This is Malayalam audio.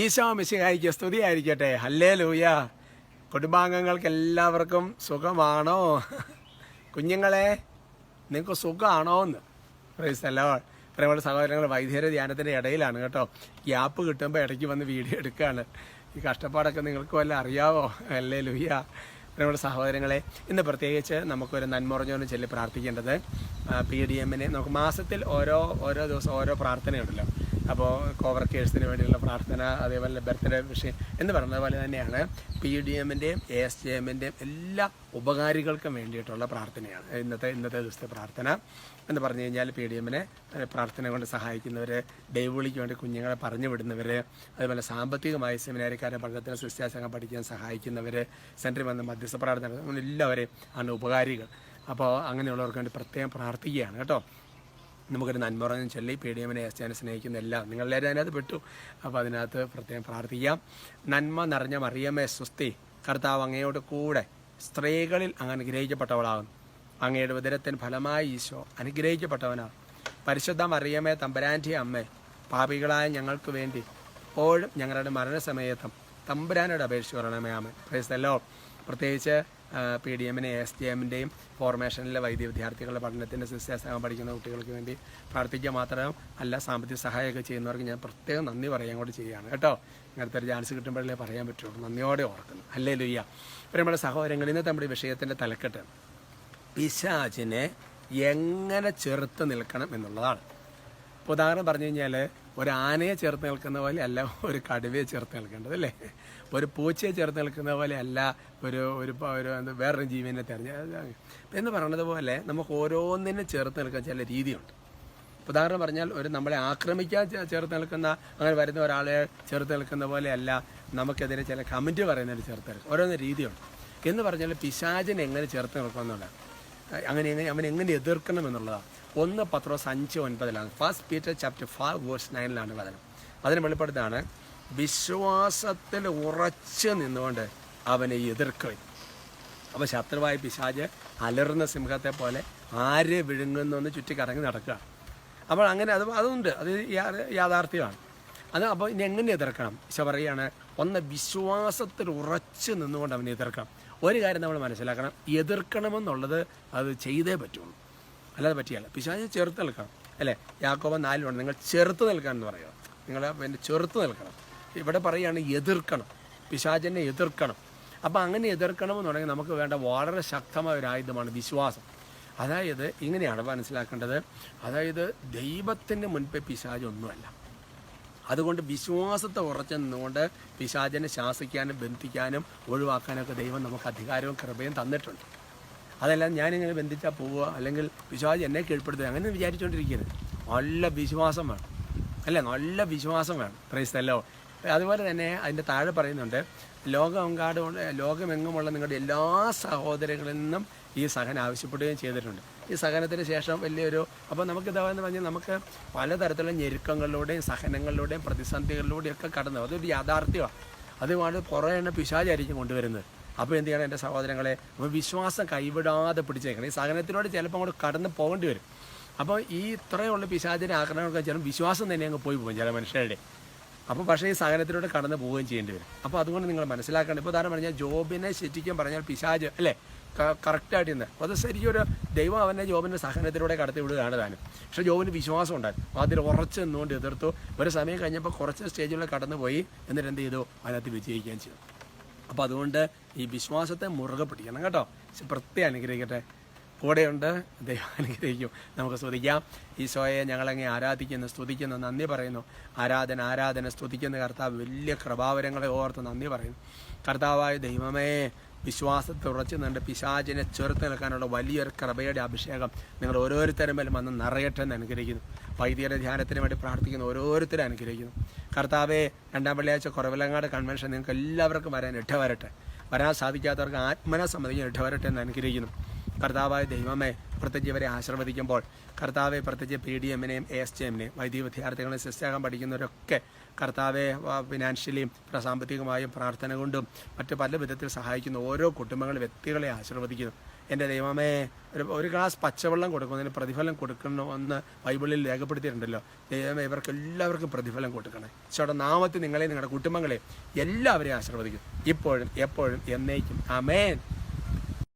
ഈശോ മിശിഹായിക്ക് സ്തുതിയായിരിക്കട്ടെ. ഹല്ലേ ലൂയ കുടുംബാംഗങ്ങൾക്ക് എല്ലാവർക്കും സുഖമാണോ? കുഞ്ഞുങ്ങളെ നിങ്ങൾക്ക് സുഖമാണോ എന്ന് പ്രൈസല്ലോ പ്രിയമുള്ള സഹോദരങ്ങൾ വൈദ്യര ധ്യാനത്തിന്റെ ഇടയിലാണ് കേട്ടോ. ഗ്യാപ്പ് കിട്ടുമ്പോൾ ഇടയ്ക്ക് വന്ന് വീഡിയോ എടുക്കുകയാണ് ഈ കഷ്ടപ്പാടൊക്കെ നിങ്ങൾക്ക് വല്ല അറിയാവോ? അല്ലേ ലൂയ പ്രിയമുള്ള സഹോദരങ്ങളെ ഇന്ന് പ്രത്യേകിച്ച് നമുക്കൊരു നന്മറഞ്ഞോന്ന് ചൊല്ലി പ്രാർത്ഥിക്കേണ്ടത് പി ഡി എമ്മിനെ. നമുക്ക് മാസത്തിൽ ഓരോ ഓരോ ദിവസം ഓരോ പ്രാർത്ഥനയുണ്ടല്ലോ. അപ്പോൾ കോവർ കോവർക്കേഴ്സിന് വേണ്ടിയുള്ള പ്രാർത്ഥന അതേപോലെ ബർത്ത്ഡേ വിഷയം എന്ന് പറഞ്ഞ പോലെ തന്നെയാണ് പി ഡി എമ്മിന്റെയും എ എസ് എമ്മിന്റെയും എല്ലാ ഉപകാരികൾക്കും വേണ്ടിയിട്ടുള്ള പ്രാർത്ഥനയാണ്. ഇന്നത്തെ ഇന്നത്തെ ദിവസത്തെ പ്രാർത്ഥന എന്ന് പറഞ്ഞു കഴിഞ്ഞാൽ പി ഡി എമ്മിനെ പ്രാർത്ഥന കൊണ്ട് സഹായിക്കുന്നവർ ദൈവവിളിക്ക് വേണ്ടി കുഞ്ഞുങ്ങളെ പറഞ്ഞു വിടുന്നവർ അതുപോലെ സാമ്പത്തികമായി സെമിനാരിക്കാരെ പഠനത്തിന് സുശ്വാസങ്ങൾ പഠിക്കാൻ സഹായിക്കുന്നവർ സെന്ററിൽ വന്ന് മധ്യസ്ഥ പ്രാർത്ഥന എല്ലാവരെയും ആണ് ഉപകാരികൾ. അപ്പോൾ അങ്ങനെയുള്ളവർക്ക് വേണ്ടി പ്രത്യേകം പ്രാർത്ഥിക്കുകയാണ് കേട്ടോ. നമുക്കൊരു നന്മ പറഞ്ഞു ചൊല്ലി പി ഡി എമ്മിനെ എസ് സ്നേഹിക്കുന്ന എല്ലാം നിങ്ങളെല്ലാവരും അതിനകത്ത് പെട്ടു. അപ്പോൾ അതിനകത്ത് പ്രത്യേകം പ്രാർത്ഥിക്കാം. നന്മ നിറഞ്ഞ മറിയമ്മേ സ്വസ്തി. കർത്താവ് അങ്ങയോട് കൂടെ സ്ത്രീകളിൽ അങ്ങ് അനുഗ്രഹിക്കപ്പെട്ടവളാകുന്നു. അങ്ങയുടെ ഉദരത്തിന് ഫലമായി ഈശോ അനുഗ്രഹിക്കപ്പെട്ടവനാണ്. പരിശുദ്ധ മറിയമ്മേ തമ്പരാന്റെ അമ്മ പാപികളായ ഞങ്ങൾക്ക് വേണ്ടി എപ്പോഴും ഞങ്ങളുടെ മരണസമയത്തും തമ്പുരാനോട് അപേക്ഷിച്ച് പറയണമേ ആമേ പ്രേസല്ലോ പ്രത്യേകിച്ച് പി ഡി എമ്മിനെ എസ് ഡി എമ്മിന്റെയും ഫോർമേഷനിലെ വൈദ്യ വിദ്യാർത്ഥികളുടെ പഠനത്തിന്റെ സിസ്റ്റേഴ്സ് പഠിക്കുന്ന കുട്ടികൾക്ക് വേണ്ടി പ്രാർത്ഥിക്കുക മാത്രം അല്ല സാമ്പത്തിക സഹായമൊക്കെ ചെയ്യുന്നവർക്ക് ഞാൻ പ്രത്യേകം നന്ദി പറയാൻ കൂടി ചെയ്യുകയാണ്. കേട്ടോ? ഇങ്ങനത്തെ ഒരു ചാൻസ് കിട്ടുമ്പോഴല്ലേ പറയാൻ പറ്റുള്ളൂ. നന്ദിയോടെ ഓർക്കുന്നു. അല്ലേ ലുയ്യ നമ്മുടെ സഹോദരങ്ങൾ ഇന്നത്തെ നമ്മുടെ വിഷയത്തിന്റെ തലക്കെട്ട്. പിശാചിനെ എങ്ങനെ ചെറുത്ത് നിൽക്കണം എന്നുള്ളതാണ്. ഉദാഹരണം പറഞ്ഞു കഴിഞ്ഞാൽ ഒരു ആനയെ ചേർത്ത് നിൽക്കുന്ന പോലെ അല്ല ഒരു കടുവയെ ചേർത്ത് നിൽക്കേണ്ടത് അല്ലേ? ഒരു പൂച്ചയെ ചേർത്ത് നിൽക്കുന്ന പോലെ അല്ല ഒരു ഒരു എന്താ വേറൊരു ജീവനെ തിരഞ്ഞ എന്ന് പറയുന്നത് പോലെ നമുക്ക് ഓരോന്നിനും ചേർത്ത് നിൽക്കാൻ ചില രീതിയുണ്ട്. ഉദാഹരണം പറഞ്ഞാൽ ഒരു നമ്മളെ ആക്രമിക്കാൻ ചേർത്ത് നിൽക്കുന്ന അങ്ങനെ വരുന്ന ഒരാളെ ചേർത്ത് നിൽക്കുന്ന പോലെ അല്ല നമുക്കെതിരെ ചില കമന്റ് പറയുന്നതിന് ചേർത്ത് നിൽക്കും. ഓരോന്ന് രീതിയുണ്ട്. എന്ന് പറഞ്ഞാൽ പിശാചിനെ എങ്ങനെ ചേർത്ത് നിൽക്കുമെന്നുള്ളതാണ്. അങ്ങനെ എങ്ങനെ അവൻ എങ്ങനെ എതിർക്കണം എന്നുള്ളതാണ്. ഒന്ന് പത്രോസ് അഞ്ച് ഒൻപതിലാണ്. First Peter chapter five verse നയനിലാണ് വചനം. അതിന് വെളിപ്പെടുത്താണ് വിശ്വാസത്തിൽ ഉറച്ചു നിന്നുകൊണ്ട് അവനെ എതിർക്കുകയും അപ്പോൾ ശത്രുവായ പിശാജ് അലറുന്ന സിംഹത്തെ പോലെ ആര് വിഴുങ്ങുന്നു എന്ന് ചുറ്റി കറങ്ങി നടക്കുക. അപ്പോൾ അങ്ങനെ അത് അതുണ്ട്. അത് യാഥാർത്ഥ്യമാണ്. അത് അപ്പോൾ ഇനി എങ്ങനെ എതിർക്കണം? പക്ഷെ പറയുകയാണ് ഒന്ന് വിശ്വാസത്തിൽ ഉറച്ചു നിന്നുകൊണ്ട് അവനെ എതിർക്കണം. ഒരു കാര്യം നമ്മൾ മനസ്സിലാക്കണം എതിർക്കണമെന്നുള്ളത് അത് ചെയ്തേ പറ്റുള്ളൂ. അല്ലാതെ പറ്റിയാൽ പിശാചിനെ ചെറുത്ത് നിൽക്കണം അല്ലേ? യാക്കോബ നാലിലുണ്ട് നിങ്ങൾ ചെറുത്ത് നിൽക്കണം എന്ന് പറയുക. നിങ്ങൾ പിന്നെ ചെറുത്ത് നിൽക്കണം. ഇവിടെ പറയുകയാണ് എതിർക്കണം. പിശാചിനെ എതിർക്കണം. അപ്പോൾ അങ്ങനെ എതിർക്കണമെന്നുണ്ടെങ്കിൽ നമുക്ക് വേണ്ട വളരെ ശക്തമായ ഒരു ആയുധമാണ് വിശ്വാസം. അതായത് ഇങ്ങനെയാണ് മനസ്സിലാക്കേണ്ടത്. അതായത് ദൈവത്തിന്റെ മുൻപേ പിശാചൊന്നുമല്ല അതുകൊണ്ട് വിശ്വാസത്തെ ഉറച്ചു നിന്നുകൊണ്ട് പിശാചിനെ ശാസിക്കാനും ബന്ധിക്കാനും ഒഴിവാക്കാനൊക്കെ ദൈവം നമുക്ക് അധികാരവും കൃപയും തന്നിട്ടുണ്ട്. അതല്ല ഞാനിങ്ങനെ ബന്ധിച്ചാൽ പോവുക അല്ലെങ്കിൽ വിശ്വാസം എന്നെ കീഴ്പ്പെടുത്തുക അങ്ങനെ വിചാരിച്ചുകൊണ്ടിരിക്കരുത് നല്ല വിശ്വാസം വേണം. അല്ല? നല്ല വിശ്വാസം വേണം. പ്രൈസ്തല്ലോ അതുപോലെ തന്നെ അതിന്റെ താഴെ പറയുന്നുണ്ട് ലോകമെങ്കാടും ലോകമെങ്ങുമുള്ള നിങ്ങളുടെ എല്ലാ സഹോദരങ്ങളിൽ നിന്നും ഈ സഹനം ആവശ്യപ്പെടുകയും ചെയ്തിട്ടുണ്ട്. ഈ സഹനത്തിന് ശേഷം വലിയൊരു അപ്പോൾ നമുക്ക് ഇതാവെന്ന് പറഞ്ഞാൽ നമുക്ക് പലതരത്തിലുള്ള ഞെരുക്കങ്ങളിലൂടെയും സഹനങ്ങളിലൂടെയും പ്രതിസന്ധികളിലൂടെയും ഒക്കെ കടന്നു അതൊരു യാഥാർത്ഥ്യമാണ്. അതുമാണ് കുറേ എണ്ണം പിശാചായിരിക്കും കൊണ്ടുവരുന്നത്. അപ്പോൾ എന്ത് ചെയ്യണം എന്റെ സഹോദരങ്ങളെ? അപ്പോൾ വിശ്വാസം കൈവിടാതെ പിടിച്ചേക്കണം. ഈ സഹനത്തിലൂടെ ചിലപ്പോൾ അങ്ങോട്ട് കടന്ന് പോകേണ്ടി വരും. അപ്പോൾ ഈ ഇത്രയുള്ള പിശാചിനെ ആക്രമണമൊക്കെ ചില വിശ്വാസം തന്നെ അങ്ങ് പോയി പോകും ചില മനുഷ്യരുടെ. അപ്പോൾ പക്ഷേ ഈ സഹനത്തിലൂടെ കടന്നു പോവുകയും ചെയ്യേണ്ടി വരും. അപ്പോൾ അതുകൊണ്ട് നിങ്ങൾ മനസ്സിലാക്കേണ്ടത് ഇപ്പോൾ ഉദാഹരണം പറഞ്ഞാൽ ജോബിനെ ശരിക്കും പറഞ്ഞാൽ പിശാജ് അല്ലേ? കറക്റ്റായിട്ട് ഇന്ന്. അത് ശരിക്കൊരു ദൈവം അവനെ ജോബിന്റെ സഹനത്തിലൂടെ കടത്തി വിടുകയാണ് താനും. പക്ഷേ ജോബിന് വിശ്വാസം ഉണ്ടായിരുന്നു. അതിൽ ഉറച്ച് നിന്നുകൊണ്ട് എതിർത്തു. ഒരു സമയം കഴിഞ്ഞപ്പോൾ കുറച്ച് സ്റ്റേജിലൂടെ കടന്നുപോയി. എന്നിട്ട് എന്ത് ചെയ്തു? അതിനകത്ത് വിജയിക്കുകയും ചെയ്തു. അപ്പോൾ അതുകൊണ്ട് ഈ വിശ്വാസത്തെ മുറുകെ പിടിക്കണം കേട്ടോ. പ്രത്യേകം അനുഗ്രഹിക്കട്ടെ. കൂടെയുണ്ട്. ദൈവം അനുഗ്രഹിക്കും. നമുക്ക് സ്തുതിക്കാം. ഈശോയെ ഞങ്ങളങ്ങനെ ആരാധിക്കുന്നു സ്തുതിക്കുന്നു നന്ദി പറയുന്നു. ആരാധന ആരാധന സ്തുതിക്കുന്ന. കർത്താവ് വലിയ കൃപാവരങ്ങളെ ഓർത്ത് നന്ദി പറയുന്നു. കർത്താവായ ദൈവമേ വിശ്വാസത്തെ ഉറച്ചു നിന്നുണ്ട് പിശാചിനെ ചെറുത്ത് നിൽക്കാനുള്ള വലിയൊരു കൃപയുടെ അഭിഷേകം നിങ്ങൾ ഓരോരുത്തരും മേലും വന്ന് നിറയട്ടെ എന്ന് അനുഗ്രഹിക്കുന്നു. വൈദ്യരുടെ ധ്യാനത്തിന് വേണ്ടി പ്രാർത്ഥിക്കുന്ന ഓരോരുത്തരും അനുഗ്രഹിക്കുന്നു. കർത്താവെ രണ്ടാം വെള്ളിയാഴ്ച കുറവിലങ്ങാട് കൺവെൻഷൻ നിങ്ങൾക്ക് എല്ലാവർക്കും വരാൻ ഇട്ട വരട്ടെ വരാൻ സാധിക്കാത്തവർക്ക് ആത്മന സമ്മതിക്കാൻ ഇട്ട വരട്ടെ എന്ന് അനുഗ്രഹിക്കുന്നു. കർത്താവായ ദൈവമേ പ്രത്യേകിച്ച് ഇവരെ ആശീർവദിക്കുമ്പോൾ കർത്താവെ പ്രത്യേകിച്ച് പി ഡി എമ്മിനെയും എ എസ് ടി എമ്മിനെയും വൈദ്യ വിദ്യാർത്ഥികളെ ശിസ്റ്റാകാൻ പഠിക്കുന്നവരൊക്കെ കർത്താവെ ഫിനാൻഷ്യലിയും സാമ്പത്തികമായും പ്രാർത്ഥന കൊണ്ടും മറ്റ് പല വിധത്തിൽ സഹായിക്കുന്ന ഓരോ കുടുംബങ്ങളും വ്യക്തികളെ ആശീർവദിക്കുന്നു. എന്റെ ദൈവമേ ഒരു ഒരു ഗ്ലാസ് പച്ചവെള്ളം കൊടുക്കുന്നതിന് പ്രതിഫലം കൊടുക്കണമെന്ന് ബൈബിളിൽ രേഖപ്പെടുത്തിയിട്ടുണ്ടല്ലോ. ദൈവമേ ഇവർക്ക് എല്ലാവർക്കും പ്രതിഫലം കൊടുക്കണേ. ഈശോയുടെ നാമത്തിൽ നിങ്ങളെ നിങ്ങളുടെ കുടുംബങ്ങളെ എല്ലാവരെയും ആശീർവദിക്കും. ഇപ്പോഴും എപ്പോഴും എന്നേക്കും. അമേൻ